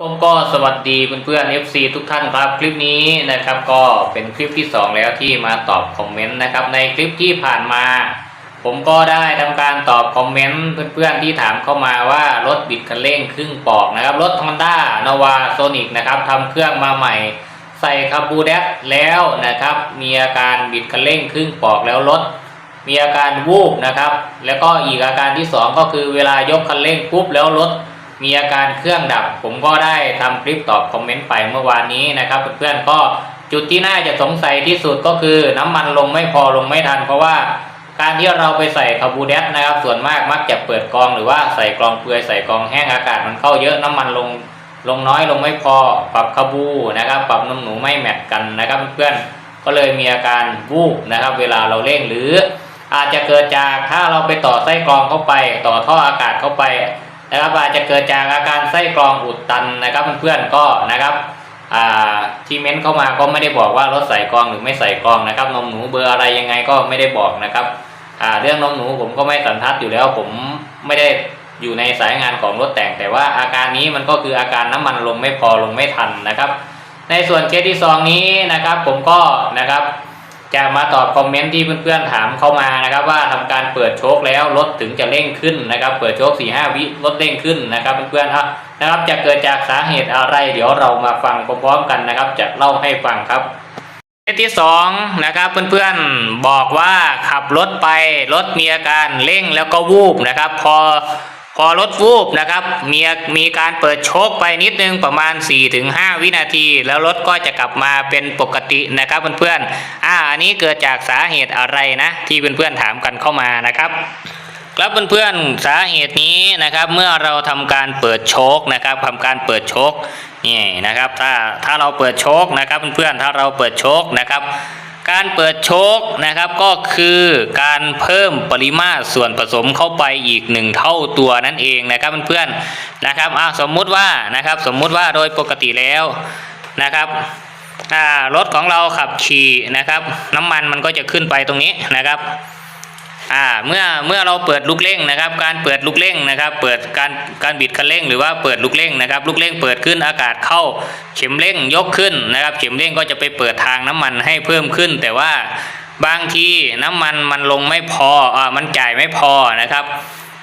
ผมก็สวัสดีเพื่อนๆ FC ทุกท่านครับคลิปนี้นะครับก็เป็นคลิปที่ 2 แล้วที่มาตอบคอมเมนต์นะครับในคลิปที่ผ่านมา ผมก็ได้ทำการตอบคอมเมนต์เพื่อนๆที่ถามเข้ามาว่ารถบิดคันเร่งครึ่งปอกนะครับรถ Honda Nova Sonic นะครับทำเครื่องมาใหม่ ใส่คาบูแดกแล้วนะครับมีอาการบิดคันเร่งครึ่งปอกแล้วรถมีอาการวูบนะครับแล้วก็อีกอาการที่สองก็คือเวลายกคันเร่งปุ๊บแล้วรถ มีอาการเครื่องดับ ผมก็ได้ทำคลิปตอบคอมเมนต์ไปเมื่อวานนี้นะครับเพื่อนๆก็จุดที่น่าจะสงสัยที่สุดก็คือน้ำมันลงไม่พอลงไม่ทัน เพราะว่าการที่เราไปใส่คาบูเดสนะครับส่วนมากมักจะเปิดกองหรือว่าใส่กรองเปลือยใส่กรองแห้งอากาศมันเข้าเยอะน้ำมันลงลงน้อยลงไม่พอปรับคาบูนะครับ ปรับนมหนูไม่แมทกันนะครับเพื่อนๆก็เลยมีอาการวูบนะครับ เวลาเราเร่งหรืออาจจะเกิดจากถ้าเราไปต่อไส้กรองเข้าไป ต่อท่ออากาศเข้าไป นะครับอาจจะเกิดจากอาการไส้กรองอุดตันนะครับเพื่อนๆก็นะครับที่เม้นเข้ามาก็ไม่ได้บอกว่ารถใส่กรองหรือไม่ใส่กรองนะครับนมหนูเบอร์อะไรยังไงก็ไม่ได้บอกนะครับเรื่องนมหนูผมก็ไม่สันทัดอยู่แล้วผมไม่ได้อยู่ในสายงานของรถแต่ง แต่ว่าอาการนี้มันก็คืออาการน้ำมันลงไม่พอลงไม่ทันนะครับ ในส่วนเคสที่สองนี้นะครับผมก็นะครับ จะมาตอบคอมเมนต์ที่เพื่อนๆถามเข้ามานะครับว่าทำการเปิดโชคแล้วรถถึงจะเร่งขึ้นนะครับ เปิดโชค4ี่ห้าวิรถเร่งขึ้นนะครับเพื่อนๆอะนะครับจะเกิดจากสาเหตุอะไร เดี๋ยวเรามาฟังพร้อมๆกันนะครับ จะเล่าให้ฟังครับเที่สองนะครับเพื่อนๆบอกว่าขับรถไปรถมีอาการเร่งแล้วก็วูบนะครับ พอ พอรถวูบนะครับมีมีการเปิดโชคไปนิดนึงประมาณ 4-5 วินาที แล้วรถก็จะกลับมาเป็นปกตินะครับเพื่อนๆอ่าอันนี้เกิดจากสาเหตุอะไรนะ ที่เพื่อนๆถามกันเข้ามานะครับครับเพื่อนๆสาเหตุนี้นะครับเมื่อเราทำการเปิดโชคนะครับทำการเปิดโชคนี่นะครับถ้าถ้าเราเปิดโชคนะครับเพื่อนๆถ้าเราเปิดโชคนะครับ การเปิดโชคนะครับก็คือการเพิ่มปริมาตรส่วนผสมเข้าไปอีกหนึ่งเท่าตัวนั่นเองนะครับเพื่อนๆนะครับอ่าสมมุติว่านะครับสมมุติว่าโดยปกติแล้วนะครับรถของเราขับขี่นะครับ น้ำมันมันก็จะขึ้นไปตรงนี้นะครับ อ่าเมื่อเมื่อเราเปิดลูกเร่งนะครับ การเปิดลูกเร่งนะครับ เปิดการการบิดคันเร่ง หรือว่าเปิดลูกเร่งนะครับ ลูกเร่งเปิดขึ้นอากาศเข้า เข็มเร่งยกขึ้นนะครับ เข็มเร่งก็จะไปเปิดทางน้ำมันให้เพิ่มขึ้น แต่ว่าบางทีน้ำมันมันลงไม่พออ่ามันจ่ายไม่พอนะครับ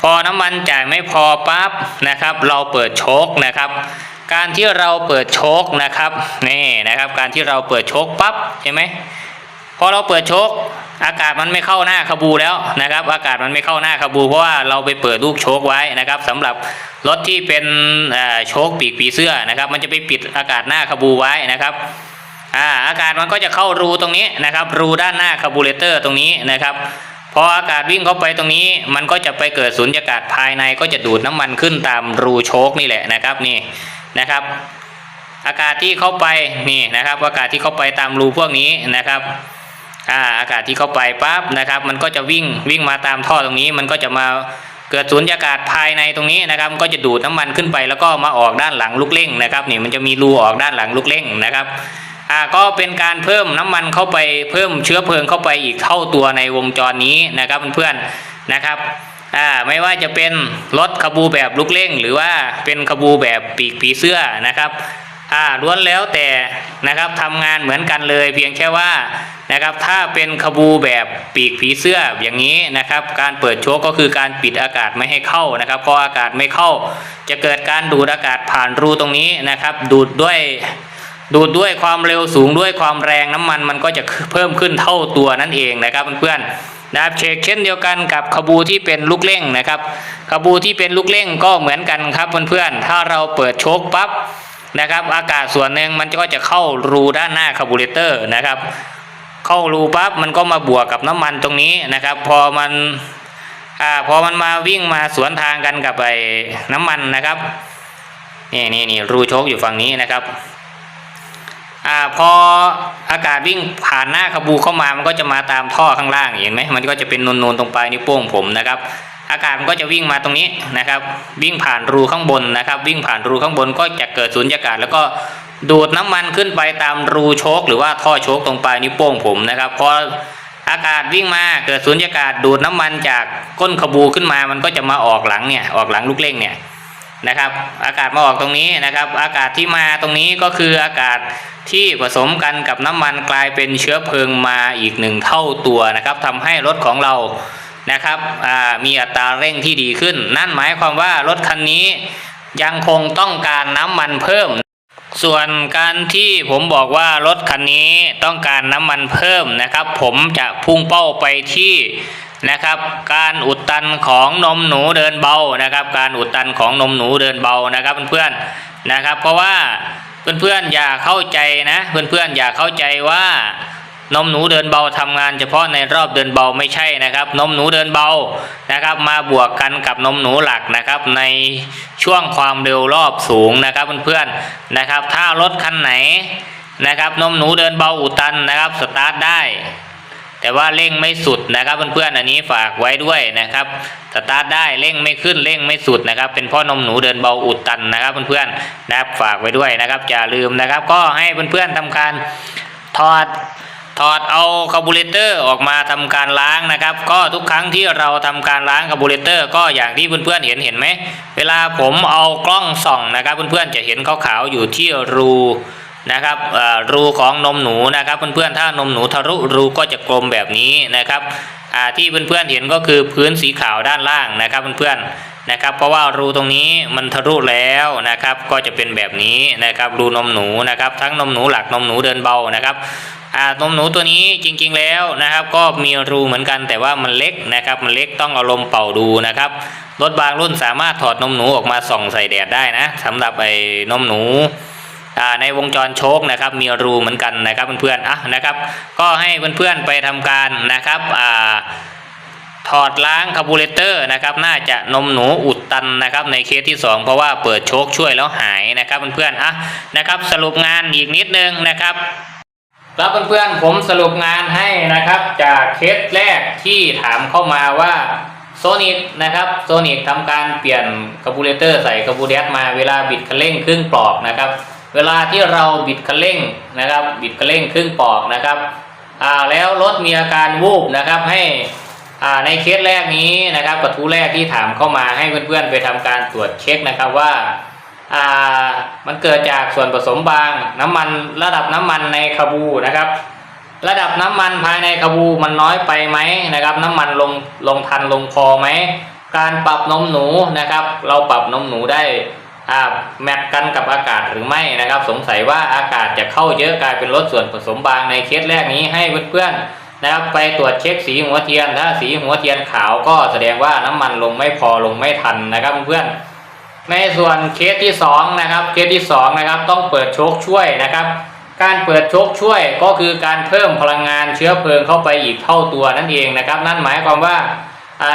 พอน้ำมันจ่ายไม่พอปั๊บนะครับ เราเปิดโชคนะครับ การที่เราเปิดโชคนะครับนี่นะครับ การที่เราเปิดโชคปั๊บเห็นไหม พอเราเปิดโชคอากาศมันไม่เข้าหน้าขบูแล้วนะครับ อากาศมันไม่เข้าหน้าขบู เพราะว่าเราไปเปิดลูกโชคไว้นะครับสำหรับรถที่เป็นโชคปีกผีเสื้อนะครับ มันจะไปปิดอากาศหน้าขบูไว้นะครับอ่าอากาศมันก็จะเข้ารูตรงนี้นะครับ รูด้านหน้าคาบูเรเตอร์ตรงนี้นะครับพออากาศวิ่งเข้าไปตรงนี้ มันก็จะไปเกิดสุญญากาศภายในก็จะดูดน้ำมันขึ้นตามรูโชคนี่แหละนะครับนี่นะครับ อากาศที่เข้าไปนี่นะครับ อากาศที่เข้าไปตามรูพวกนี้นะครับ อ่าอากาศที่เข้าไปปั๊บนะครับ มันก็จะวิ่งวิ่งมาตามท่อตรงนี้ มันก็จะมาเกิดสูญญากาศภายในตรงนี้นะครับ ก็จะดูดน้ำมันขึ้นไป แล้วก็มาออกด้านหลังลูกเร่งนะครับนี่มันจะมีรูออกด้านหลังลูกเร่งนะครับอ่าก็เป็นการเพิ่มน้ำมันเข้าไปเพิ่มเชื้อเพลิงเข้าไปอีกเท่าตัวในวงจรนี้นะครับเพื่อนๆนะครับอ่าไม่ว่าจะเป็นรถขบูแบบลูกเร่ง หรือว่าเป็นขบูแบบปีกผีเสื้อนะครับ อ่าล้วนแล้วแต่นะครับทำงานเหมือนกันเลย เพียงแค่ว่านะครับถ้าเป็นขบูแบบปีกผีเสื้ออย่างนี้นะครับ การเปิดโชคก็คือการปิดอากาศไม่ให้เข้านะครับพออากาศไม่เข้า จะเกิดการดูดอากาศผ่านรูตรงนี้นะครับ ดูดด้วยดูดด้วยความเร็วสูงด้วยความแรงน้ำมันมันก็จะเพิ่มขึ้นเท่าตัวนั่นเองนะครับเพื่อนๆนะครับเชกเช่นเดียวกันกับขบูที่เป็นลูกเร่งนะครับ ขบูที่เป็นลูกเร่งก็เหมือนกันครับเพื่อนๆถ้าเราเปิดโชคปั๊บ นะครับอากาศส่วนหนึ่งมันก็จะเข้ารูด้านหน้าคาร์บูเรเตอร์นะครับ เข้ารูปั๊บมันก็มาบวกกับน้ำมันตรงนี้นะครับ พอมันอ่าพอมันมาวิ่งมาสวนทางกันกับไอ้น้ำมันนะครับนี่นี่นี่รูโชคอยู่ฝั่งนี้นะครับอ่าพออากาศวิ่งผ่านหน้าขบูเข้ามามันก็จะมาตามท่อข้างล่างเห็นไหมมันก็จะเป็นนูนๆตรงปลายนิ้วโป้งผมนะครับ อากาศมันก็จะวิ่งมาตรงนี้นะครับ วิ่งผ่านรูข้างบนนะครับ วิ่งผ่านรูข้างบนก็จะเกิดสุญญากาศ แล้วก็ดูดน้ำมันขึ้นไปตามรูโชคหรือว่าท่อโชคตรงปลายนิ้วโป้งผมนะครับพออากาศวิ่งมาเกิดสุญญากาศดูดน้ำมันจากก้นขบูขึ้นมามันก็จะมาออกหลังเนี่ยออกหลังลูกเร่งเนี่ยนะครับ อากาศมาออกตรงนี้นะครับ อากาศที่มาตรงนี้ก็คืออากาศที่ผสมกันกับน้ำมันกลายเป็นเชื้อเพลิงมาอีกหนึ่งเท่าตัวนะครับทำให้รถของเรา นะครับมีอัตราเร่งที่ดีขึ้น นั่นหมายความว่ารถคันนี้ยังคงต้องการน้ำมันเพิ่ม ส่วนการที่ผมบอกว่ารถคันนี้ต้องการน้ำมันเพิ่มนะครับ ผมจะพุ่งเป้าไปที่นะครับ การอุดตันของนมหนูเดินเบานะครับ การอุดตันของนมหนูเดินเบานะครับเพื่อนๆนะครับ เพราะว่าเพื่อนๆอย่าเข้าใจนะ เพื่อนๆอย่าเข้าใจว่า นมหนูเดินเบาทำงานเฉพาะในรอบเดินเบาไม่ใช่นะครับ นมหนูเดินเบานะครับ มาบวกกันกับนมหนูหลักนะครับ ในช่วงความเร็วรอบสูงนะครับเพื่อนๆนะครับ ถ้ารถคันไหนนะครับ นมหนูเดินเบาอุดตันนะครับสตาร์ทได้แต่ว่าเร่งไม่สุดนะครับเพื่อนๆอันนี้ฝากไว้ด้วยนะครับสตาร์ทได้เร่งไม่ขึ้นเร่งไม่สุดนะครับ เป็นเพ่อนมหนูเดินเบาอุดตันนะครับเพื่อนๆนะครับฝากไว้ด้วยนะครับอย่าลืมนะครับ ก็ให้เพื่อนๆทำการถอด ถอดเอาคาร์บูเรเตอร์ออกมาทำการล้างนะครับ ก็ทุกครั้งที่เราทำการล้างคาร์บูเรเตอร์ ก็อย่างที่เพื่อนๆเห็นเห็นไหมเวลาผมเอากล้องส่องนะครับ เพื่อนๆจะเห็นขาวๆอยู่ที่รูนะครับรูของนมหนูนะครับ เพื่อนๆถ้านมหนูทะลุรูก็จะกลมแบบนี้นะครับที่เพื่อนๆเห็นก็คือพื้นสีขาวด้านล่างนะครับเพื่อนๆนะครับ เพราะว่ารูตรงนี้มันทะลุแล้วนะครับ ก็จะเป็นแบบนี้นะครับ รูนมหนูนะครับ ทั้งนมหนูหลักนมหนูเดินเบานะครับ อ่านมหนูตัวนี้จริงๆแล้วนะครับ ก็มีรูเหมือนกันแต่ว่ามันเล็กนะครับ มันเล็กต้องเอาลมเป่าดูนะครับรถบางรุ่นสามารถถอดนมหนูออกมาส่องใส่แดดได้นะสำหรับไอ้นมหนูในวงจรโชคนะครับมีรูเหมือนกันนะครับเพื่อนๆอะนะครับ ก็ให้เพื่อนๆไปทำการนะครับอ่าถอดล้างคาร์บูเรเตอร์นะครับน่าจะนมหนูอุดตันนะครับในเคสที่ 2 เพราะว่าเปิดโชคช่วยแล้วหายนะครับเพื่อนๆอะนะครับสรุปงานอีกนิดนึงนะครับ ครับเพื่อนๆผมสรุปงานให้นะครับจากเคสแรกที่ถามเข้ามาว่าโซนิกนะครับโซนิกทำการเปลี่ยนคาร์บูเรเตอร์ใส่คาร์บูเรตมาเวลาบิดคันเร่งครึ่งปลอกนะครับ เวลาที่เราบิดคันเร่งนะครับ บิดคันเร่งครึ่งปลอกนะครับอ่าแล้วรถมีอาการวูบนะครับให้อ่าในเคสแรกนี้นะครับกระทู้แรกที่ถามเข้ามาให้เพื่อนๆไปทำการตรวจเช็คนะครับว่า มันเกิดจากส่วนผสมบางน้ำมันระดับน้ำมันในคาบูนะครับ ระดับน้ำมันภายในคาบูมันน้อยไปไหมนะครับ น้ำมันลงลงทันลงพอไหมการปรับนมหนูนะครับ เราปรับนมหนูได้แมทกันกับอากาศหรือไม่นะครับ สงสัยว่าอากาศจะเข้าเยอะกลายเป็นลดส่วนผสมบางในเคสแรกนี้ให้เพื่อนๆนะครับไปตรวจเช็คสีหัวเทียน ถ้าสีหัวเทียนขาวก็แสดงว่าน้ำมันลงไม่พอลงไม่ทันนะครับเพื่อนๆ ในส่วนเคสที่2นะครับเคสที่2นะครับต้องเปิดโชคช่วยนะครับ การเปิดโชคช่วยก็คือการเพิ่มพลังงานเชื้อเพลิงเข้าไปอีกเท่าตัวนั่นเองนะครับ นั่นหมายความว่า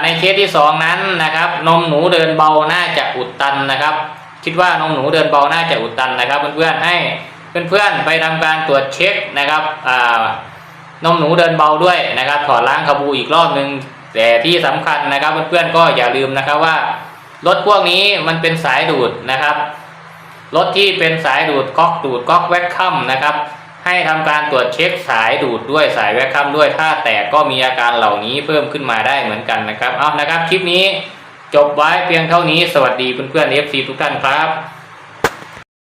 ในเคสที่ 2 นั้นนะครับนมหนูเดินเบาน่าจะอุดตันนะครับ คิดว่านมหนูเดินเบาน่าจะอุดตันนะครับ เพื่อนๆให้เพื่อนๆไปทำการตรวจเช็คนะครับอ่านมหนูเดินเบาด้วยนะครับ ถอดล้างคาบูอีกรอบหนึ่งแต่ที่สำคัญนะครับเพื่อนๆก็อย่าลืมนะครับว่า รถพวกนี้มันเป็นสายดูดนะครับรถที่เป็นสายดูดก๊อกดูดก๊อกแวคคัมนะครับ ให้ทำการตรวจเช็คสายดูดด้วยสายแวคคัมด้วยถ้าแตกก็มีอาการเหล่านี้เพิ่มขึ้นมาได้เหมือนกันนะครับเอานะครับคลิปนี้จบไว้เพียงเท่านี้สวัสดีเพื่อนๆ FC ทุกท่านครับ